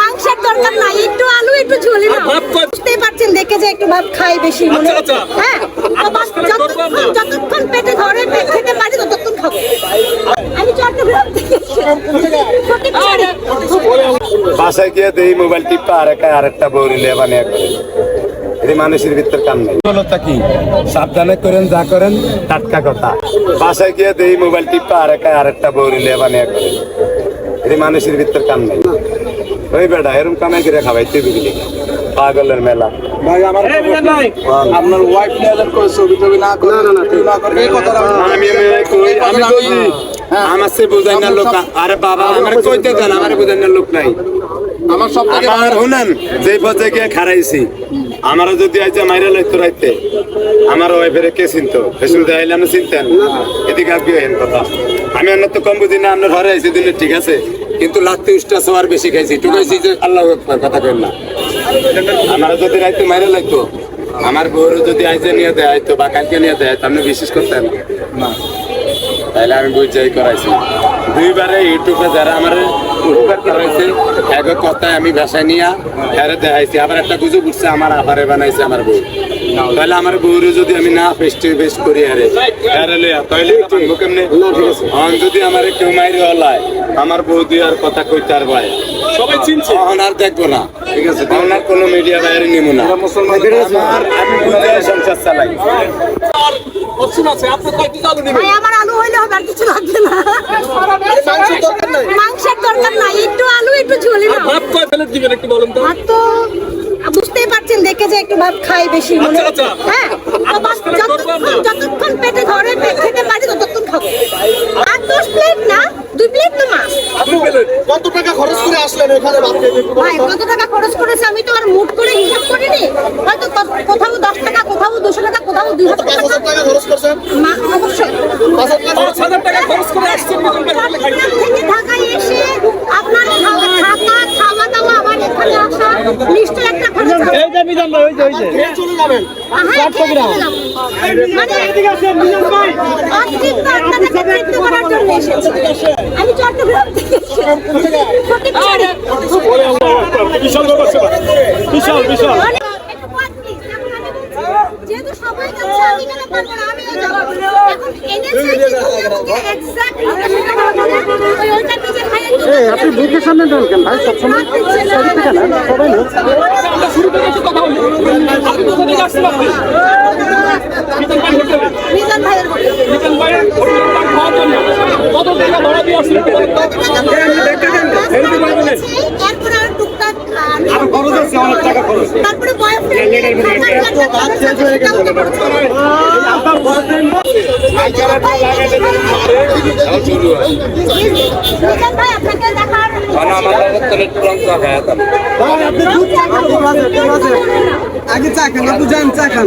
মাংসের দরকার নাই একটু আলু একটু ঝোলি না বুঝতেই পারছেন দেখে যে একটু ভাত খাই বেশি মনে হ্যাঁ যতক্ষণ যতক্ষণ পেটে ধরে পেট খেতে পারি ততক্ষণ খাব। আমি চট্টগ্রাম। বাসায় গিয়ে দেই মোবাইল টিপা আর একটা আরেকটা নিয়ে করে। এই মানুষের ভিতর কাম নাই বলতা কি? সাবধানে করেন যা করেন টাটকা কথা। বাসায় গিয়ে দেই মোবাইল টিপা আর একটা আরেকটা নিয়ে করে। এই মানুষের ভিতর কাম নাই ওই বেটা এরম কামাই করে খাবাই তুই পাগলের মেলা। ভাই আমার আপনার ওয়াইফ নিয়ে যেন ছবি টবি না করে না না করে এই কথাটা আমি আমি কই আমি কই আমার সে বুঝাই না লোক আরে বাবা আমার কইতে দেন আমার বুঝাই না লোক নাই। আমার সব থেকে আমার শুনেন যে পথে গিয়ে খারাইছি আমারও যদি আইছে মাইরা লাগতো রাইতে আমার ওয়াইফের কে চিনতো? ফেসুল দেখাইলে আমি চিনতেন? এদিকে আপনি হেন কথা। আমি অন্য তো কম বুঝি না আপনার ঘরে আইছি দিনে ঠিক আছে। কিন্তু লাত্তি উষ্টা সবার বেশি খাইছি। টুকাইছি যে আল্লাহ কথা কেন না। আমার যদি রাইতে মাইরে লাগতো আমার গরু যদি আইসে নিয়ে দেয় তো বা কালকে নিয়ে দেয়, তো আপনি বিশ্বাস করতেন? না। তাহলে আমি বুঝাই করাইছি। দুইবারে ইউটিউবে যারা আমার উপকার করাইছে এক কথায় আমি ভাষায় নিয়ে হ্যারে দেখাইছি। আবার একটা গুজব উঠছে আমার আবারে বানাইছে আমার বউ তাহলে আমার বউরে যদি আমি না ফেস টু ফেস করি আরে হ্যারে তাহলে কেমনে? যদি আমার কেউ মাইরে হলায় আমার বউ দিয়ে আর কথা কইতে আর ভাই সবাই চিনছে। অন আর দেখব না। ঠিক আছে তখন আর কোনো মিডিয়া বাইরে নিব না। আমার আমি সংসার চালাই। ভাই আমার আলু হইলে আর কিছু লাগবে না। মাংসের দরকার নাই? একটু আলু একটু ঝোলি না ভাত কয় প্লেট দিবেন একটু বলুন তো? ভাত তো বুঝতেই পারছেন দেখে যে একটু ভাত খাই বেশি মনে হচ্ছে। হ্যাঁ যতক্ষণ যতক্ষণ পেটে ধরে পেট খেতে পারি ততক্ষণ খাব। আর দশ প্লেট না দুই প্লেট তো মাছ। কত টাকা খরচ করে আসলেন এখানে ভাত খেতে? ভাই কত টাকা খরচ করেছে আমি তো আর মুট করে হিসাব করিনি। হয়তো কোথাও দশ টাকা টাকা দুই হাজার টাকা খরচ করছেন অবশ্যই পাঁচ হাজার টাকা খরচ করে আসছেন থেকে ঢাকায় এসে আপনার খাওয়া থাকা খাওয়া দাওয়া আবার এখানে আসা নিশ্চয় একটা খরচ হবে। খেয়ে চলে যাবেন হ্যাঁ, খেয়ে চলে যাব। মানে অতৃপ্ত আপনাদেরকে তৃপ্ত করার জন্য এসেছি। আমি চট্টগ্রাম থেকে বিশাল বিশাল আপনি বুকের সামনে ঢোকেন ভাই সবসময় সবাই শুরু থেকে একটু কথা বলি আপনি কোথা থেকে আসছেন আপনি মিজান ভাই হোটেল মিজান ভাইয়ের হোটেল। মিজান ভাই হোটেল খাওয়ার জন্য কত টাকা ভাড়া দিয়ে আসলেন একটু বলুন তো? এরপরে আর দেখার আগে চা খান আপনি যান চা খান।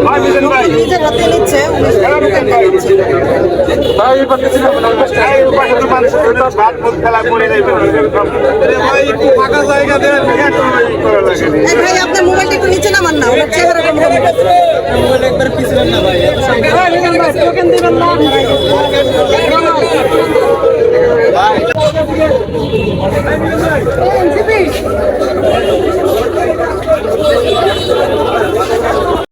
বাকি আসছে যান চা খান ফাঁকা জায়গা দেন ভাই আপনার মোবাইলটা একটু নিচে নামান না ওনার চেহারাটা মোবাইল একবার পিছিয়ে না ভাই টোকেন দিবেন না।